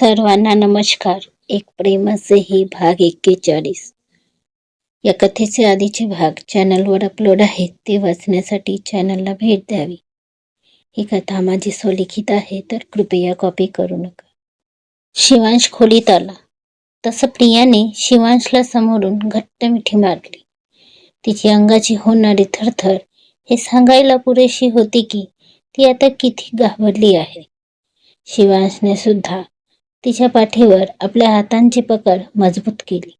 सर्वांना नमस्कार. एक प्रेमाचे ही भाग एक्केचाळीस. या कथेचे आधीचे भाग चॅनलवर अपलोड आहेत ते वाचण्यासाठी चॅनलला भेट द्यावी. ही कथा माझी स्वलिखित आहे तर कृपया कॉपी करू नका. शिवांश खोलीत आला. तसं प्रियाने शिवांशला समोरून घट्ट मिठी मारली. तिची अंगाची होणारी थरथर हे सांगायला पुरेशी होती की ती आता किती घाबरली आहे. शिवांशने सुद्धा तिच्या पाठीवर आपल्या हातांची पकड मजबूत केली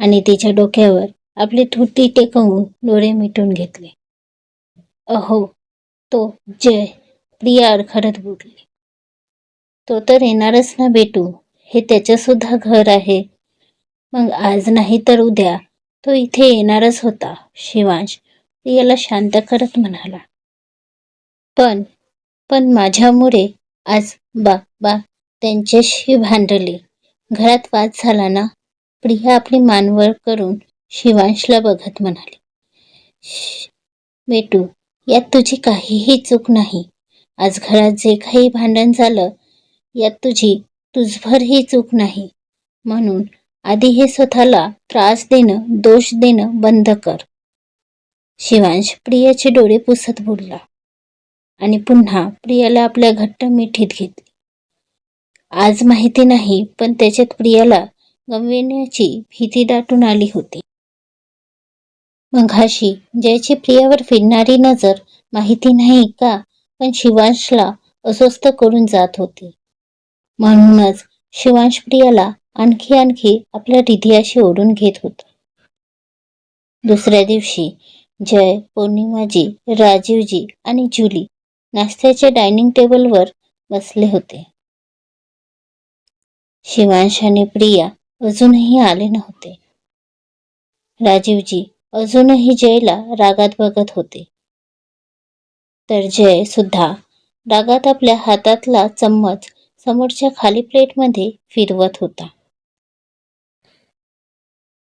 आणि तिच्या डोक्यावर आपली थुटी टेकवून डोळे मिटून घेतले. अहो तो जय प्रिया अडखडत बुडली तो तर येणारच ना बेटू हे त्याचं सुद्धा घर आहे. मग आज नाही तर उद्या तो इथे येणारच होता शिवांश. प्रियाला शांत करत म्हणाला. पण पण माझ्यामुळे आज बा बा त्यांच्याशी भांडले. घरात वाद झाला ना? प्रिया आपली मानवळ करून शिवांशला बघत म्हणाली बेटू यात तुझी काहीही चूक नाही. आज घरात जे काही भांडण झालं यात तुझी तुझभरही चूक नाही. म्हणून आधी हे स्वतःला त्रास देणं दोष देणं बंद कर. शिवांश प्रियाचे डोळे पुसत बोलला आणि पुन्हा प्रियाला आपल्या घट्ट मिठीत घेतली आज माहिती नाही पण त्याच्यात प्रियाला गमविण्याची भीती दाटून आली होती. मघाशी जयची प्रियावर फिरणारी नजर माहिती नाही का पण शिवांशला अस्वस्थ करून जात होती. म्हणूनच शिवांश प्रियाला आणखी आणखी आपल्या हृदयाशी ओढून घेत होता. दुसऱ्या दिवशी जय पौर्णिमाजी राजीवजी आणि जुली नाश्त्याच्या डायनिंग टेबलवर बसले होते. शिवांश आणि प्रिया अजूनही आले नव्हते. राजीवजी अजूनही जयला रागात बघत होते. तर जय सुद्धा रागात आपल्या हातातला चम्मच समोरच्या खाली प्लेटमध्ये फिरवत होता.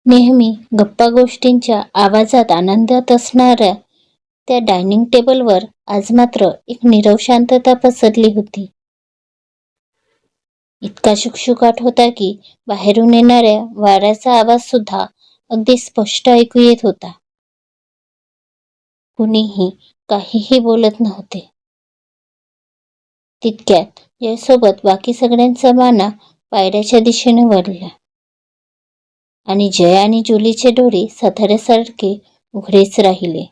नेहमी गप्पा गोष्टींच्या आवाजात आनंदात असणाऱ्या त्या डायनिंग टेबलवर आज मात्र एक निरव शांतता पसरली होती. इतका शुकशुकाट होता की बाहेरून येणाऱ्या वाऱ्याचा आवाज सुद्धा अगदी स्पष्ट ऐकू येत होता. कुणीही काहीही बोलत नव्हते. तितक्यात जयसोबत बाकी सगळ्यांचा माना पायऱ्याच्या दिशेने वळला. आणि जय आणि जुलीचे डोळे सथऱ्यासारखे उघडेच राहिले.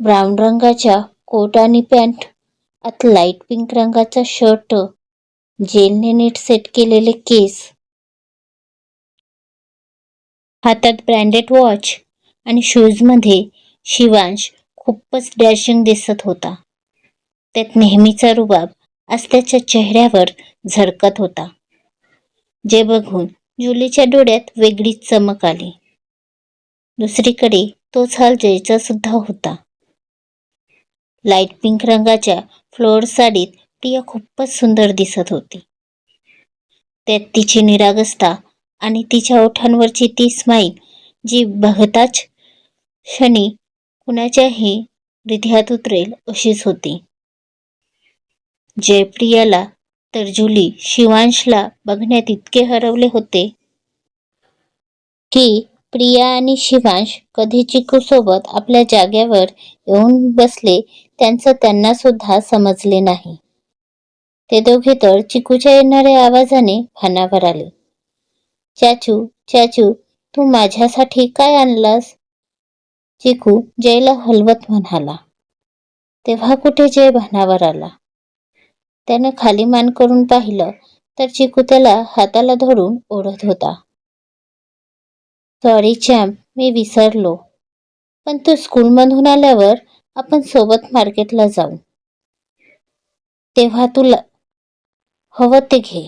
ब्राऊन रंगाच्या कोट आणि पॅन्ट आत लाइट पिंक रंगाचा शर्ट जेलने नीट सेट केलेले केस. हातात ब्रँडेड वॉच आणि शूजमध्ये शिवांश खूपच डॅशिंग दिसत होता. त्यात नेहमीचा रुबाब आज त्याच्या चेहऱ्यावर झळकत होता. जे बघून जुलीच्या डोळ्यात वेगळीच चमक आली. दुसरीकडे तोच हाल जयचा सुद्धा होता. लाइट पिंक रंगाच्या फ्लोअर साडीत ती खूपच सुंदर दिसत होती. त्यात तिची निरागसता आणि तिच्या ओठांवरची ती स्माईल जी बघताच क्षणी कुणाच्याही हृदयात उतरेल अशीच होती. जयप्रियाला तर जुली शिवांशला बघण्यात इतके हरवले होते की प्रिया आणि शिवांश कधी चिकू सोबत आपल्या जाग्यावर येऊन बसले त्यांचं त्यांना सुद्धा समजले नाही. ते दोघे तर चिकूच्या येणाऱ्या आवाजाने भानावर आले. चाचू चाचू तू माझ्यासाठी काय आणलास? चिकू जयला हलवत म्हणाला. तेव्हा कुठे जय भानावर आला? त्याने खाली मान करून पाहिलं तर चिकू त्याला हाताला धरून ओढत होता. सॉरी चॅम्प मी विसरलो. पण तू स्कूलमधून आल्यावर आपण सोबत मार्केटला जाऊ. तेव्हा तुला हवं ते घे.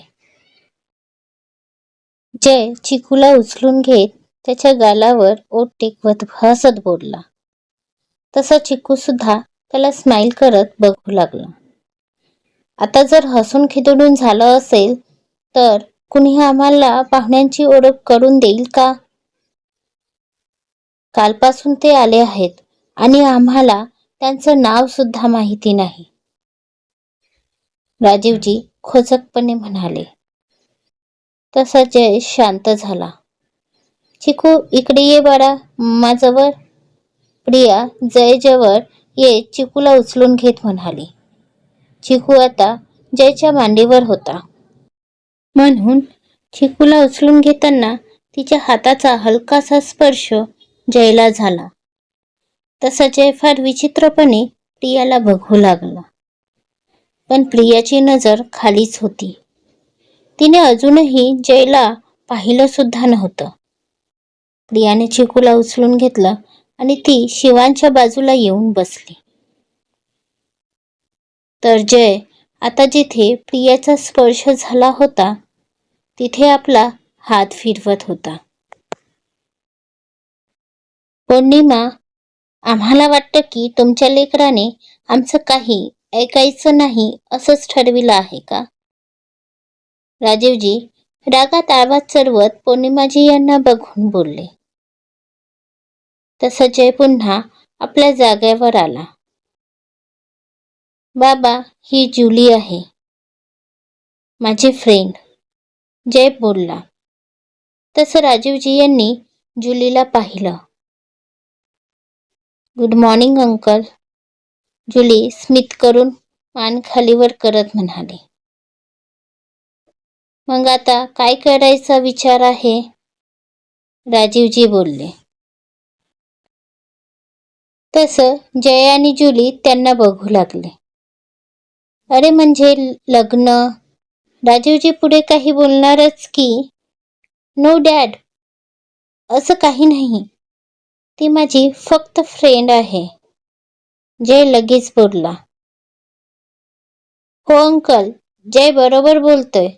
जय चिकूला उचलून घेत त्याच्या गालावर ओट टेकवत हसत बोलला. तसा चिकू सुद्धा त्याला स्माईल करत बघू लागला. आता जर हसून खिदडून झालं असेल तर कुणी आम्हाला पाहुण्यांची ओळख करून देईल का? कालपासून ते आले आहेत आणि आम्हाला त्यांचं नाव सुद्धा माहिती नाही. राजीवजी खोचकपणे म्हणाले. तसा जय शांत झाला. चिकू इकडे ये बाळा माझ्यावर प्रिया जयजवळ ये चिकूला उचलून घेत म्हणाली. चिकू आता जयच्या मांडीवर होता. म्हणून चिकूला उचलून घेताना तिच्या हाताचा हलकासा स्पर्श जयला झाला. तसा जय फार विचित्रपणे प्रियाला बघू लागला. पण प्रियाची नजर खालीच होती. तिने अजूनही जयला पाहिलं सुद्धा नव्हतं. प्रियाने चिकूला उचलून घेतलं आणि ती शिवांच्या बाजूला येऊन बसली. तर जय आता जिथे प्रियाचा स्पर्श झाला होता तिथे आपला हात फिरवत होता. पौर्णिमा आम्हाला वाटतं की तुमच्या लेकराने आमचं काही ऐकायचं नाही असंच ठरविलं आहे का? राजीवजी रागात आवाज चढवत पौर्णिमाजी यांना बघून बोलले. तसं जय पुन्हा आपल्या जागेवर आला. बाबा ही जुली आहे. माझी फ्रेंड जय बोलला. तसं राजीवजी यांनी जुलीला पाहिलं. Good morning uncle. जुली स्मित करून मान खालीवर करत म्हणाली. मग आता काय करायचा विचार आहे? राजीवजी बोलले. तसं जय आणि जुली त्यांना बघू लागले. अरे म्हणजे लग्न? राजीवजी पुढे काही बोलणारच की नो डॅड असं काही नाही. ती माझी फक्त फ्रेंड आहे. जय लगेच बोलला. हो अंकल. जय बरोबर बोलतोय.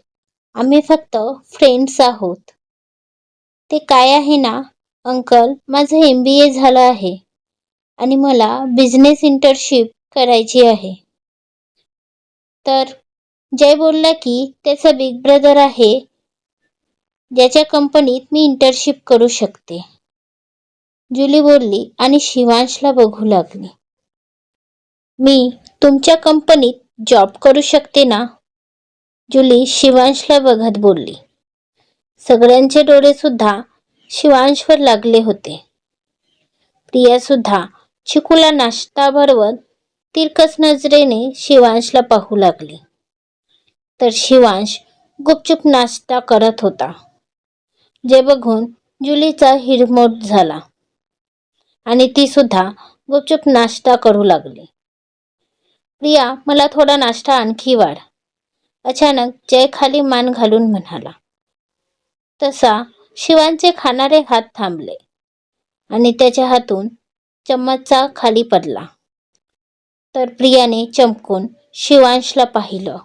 आम्ही फक्त फ्रेंड्स आहोत. ते काय आहे ना अंकल? माझं एम बी ए झालं आहे आणि मला बिझनेस इंटर्नशिप करायची आहे. तर जय बोलला की त्याचा बिग ब्रदर आहे ज्याच्या कंपनीत मी इंटर्नशिप करू शकते. जुली बोलली आणि शिवांशला बघू लागली. मी तुमच्या कंपनीत जॉब करू शकते ना? जुली शिवांशला बघत बोलली. सगळ्यांचे डोळे सुद्धा शिवांशवर लागले होते. प्रियासुद्धा चिकूला नाश्ता भरवत तिरकस नजरेने शिवांशला पाहू लागली. तर शिवांश गुपचूप नाश्ता करत होता. जे बघून जुलीचा हिरमोट झाला. आणि ती सुद्धा गुपचूप नाश्ता करू लागली. प्रिया मला थोडा नाश्ता आणखी वाढ. अचानक जय खाली मान घालून म्हणाला. तसा शिवांचे खाणारे हात थांबले आणि त्याच्या हातून चम्मचचा खाली पडला. तर प्रियाने चमकून शिवांशला पाहिलं.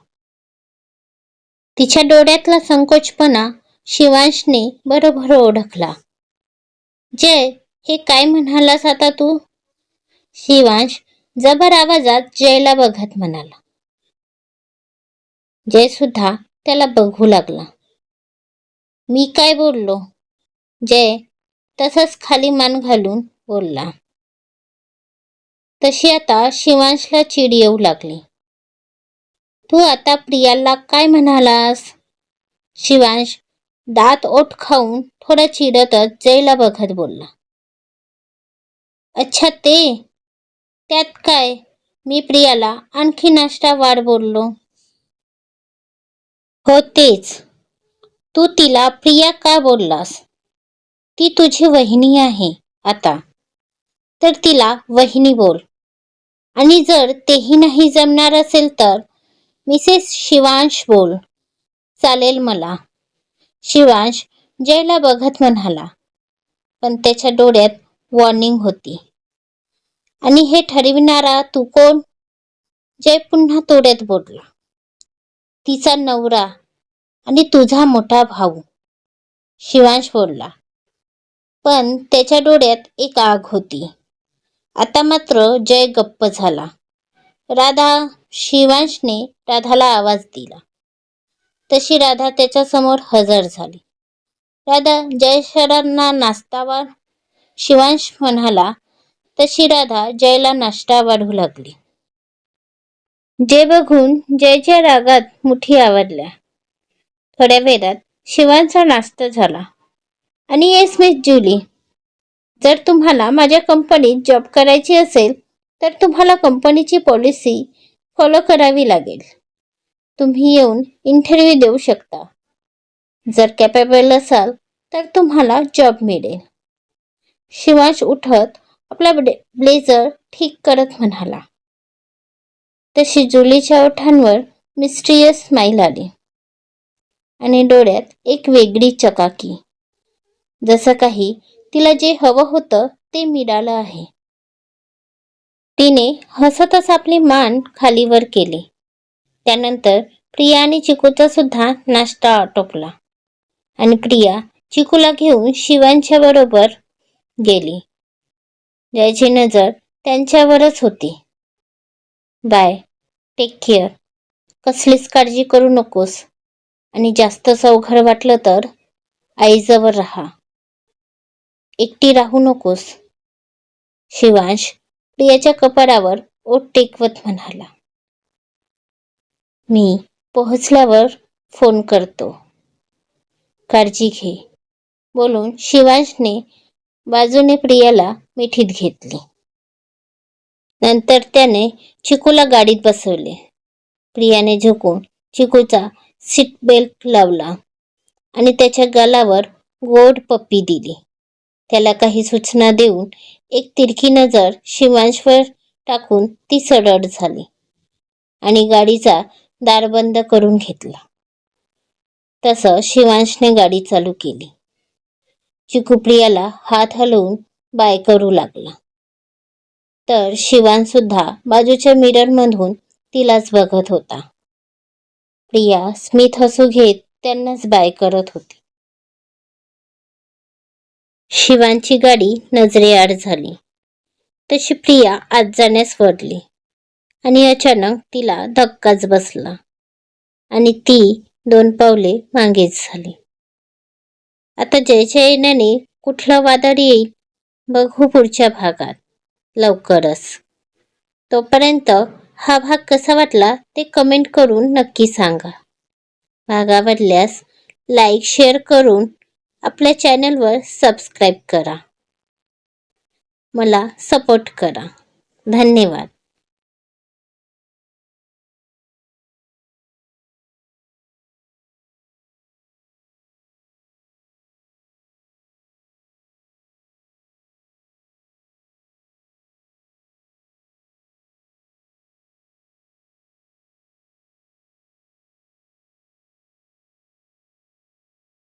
तिच्या डोळ्यातला संकोचपणा शिवांशने बरोबर ओळखला. जय हे काय म्हणालास आता तू? शिवांश जबर आवाजात जयला बघत म्हणाला. जय सुद्धा त्याला बघू लागला. मी काय बोललो? जय तसंच खाली मान घालून बोलला. तशी आता शिवांशला चिड येऊ लागली. तू आता प्रियाला काय म्हणालास? शिवांश दात ओठ खाऊन थोडा चिडतच जयला बघत बोलला. अच्छा ते त्यात काय? मी प्रियाला आणखी नाश्ता वाढ बोललो. हो तेच. तू तिला प्रिया का बोललास? ती तुझी वहिनी आहे आता. तर तिला वहिनी बोल. आणि जर तेही नाही जमणार असेल तर मिसेस शिवांश बोल. चालेल मला. शिवांश जयला बघत म्हणाला. पण त्याच्या डोळ्यात वॉर्निंग होती. आणि हे ठरविणारा तू कोण? जय पुन्हा तोड्यात बोलला तिचा नवरा आणि तुझा मोठा भाऊ. शिवांश बोलला. पण त्याच्या डोळ्यात एक आग होती. आता मात्र जय गप्प झाला. राधा शिवांशने राधाला आवाज दिला. तशी राधा त्याच्यासमोर हजर झाली. राधा जय सरांना शिवांश म्हणाला तशी राधा जयला नाश्ता वाढू लागली. जे बघून जयच्या रागात मुठी आवडल्या थोड्या वेळात शिवांचा नाश्ता झाला. आणि येस मिस जुली जर तुम्हाला माझ्या कंपनीत जॉब करायची असेल तर तुम्हाला कंपनीची पॉलिसी फॉलो करावी लागेल. तुम्ही येऊन इंटरव्ह्यू देऊ शकता. जर कॅपेबल असाल तर तुम्हाला जॉब मिळेल. शिवांश उठत आपला ब्लेझर ठीक करत म्हणाला. तशी जुलीच्या ओठांवर मिस्ट्रियस स्माईल आली. आणि डोळ्यात एक वेगळी चकाकी. जसं काही तिला जे हवं होतं ते मिळालं आहे. तिने हसतच आपली मान खालीवर केली. त्यानंतर प्रिया आणि चिकूचा सुद्धा नाश्ता आटोपला. आणि प्रिया चिकूला घेऊन शिवांच्या बरोबर गेली. ज्याची नजर त्यांच्यावरच होती. बाय टेक केअर कसलीच काळजी करू नकोस. आणि जास्त अवघड वाटलं तर आईजवळ राहा. एकटी राहू नकोस. शिवांश प्रियाच्या कपाळावर ओट टेकवत म्हणाला. मी पोहोचल्यावर फोन करतो. काळजी घे. बोलून शिवांशने बाजूने प्रियाला मिठीत घेतली. नंतर त्याने चिकूला गाडीत बसवले. प्रियाने झुकून चिकूचा सीट बेल्ट लावला आणि त्याच्या गालावर गोड पप्पी दिली. त्याला काही सूचना देऊन एक तिरकी नजर शिवांशवर टाकून ती सडड झाली आणि गाडीचा दार बंद करून घेतला. तसं शिवांशने गाडी चालू केली. चिकू प्रियाला हात हलवून बाय करू लागला. तर शिवान सुद्धा बाजूच्या मिररमधून तिलाच बघत होता. प्रिया स्मित हसू घेत त्यांनाच बाय करत होती. शिवांची गाडी नजरेआड झाली. तशी प्रिया आत जाण्यास वडली आणि अचानक तिला धक्काच बसला आणि ती दोन पावले मागेच झाली. आता जयच्या येण्याने कुठलं वादळ येईल बघू पुढच्या भागात. लवकरच. तोपर्यंत हा भाग कसा वाटला ते कमेंट करून नक्की सांगा. भाग आवडल्यास लाईक शेअर करून आपल्या चॅनलवर सबस्क्राईब करा. मला सपोर्ट करा. धन्यवाद.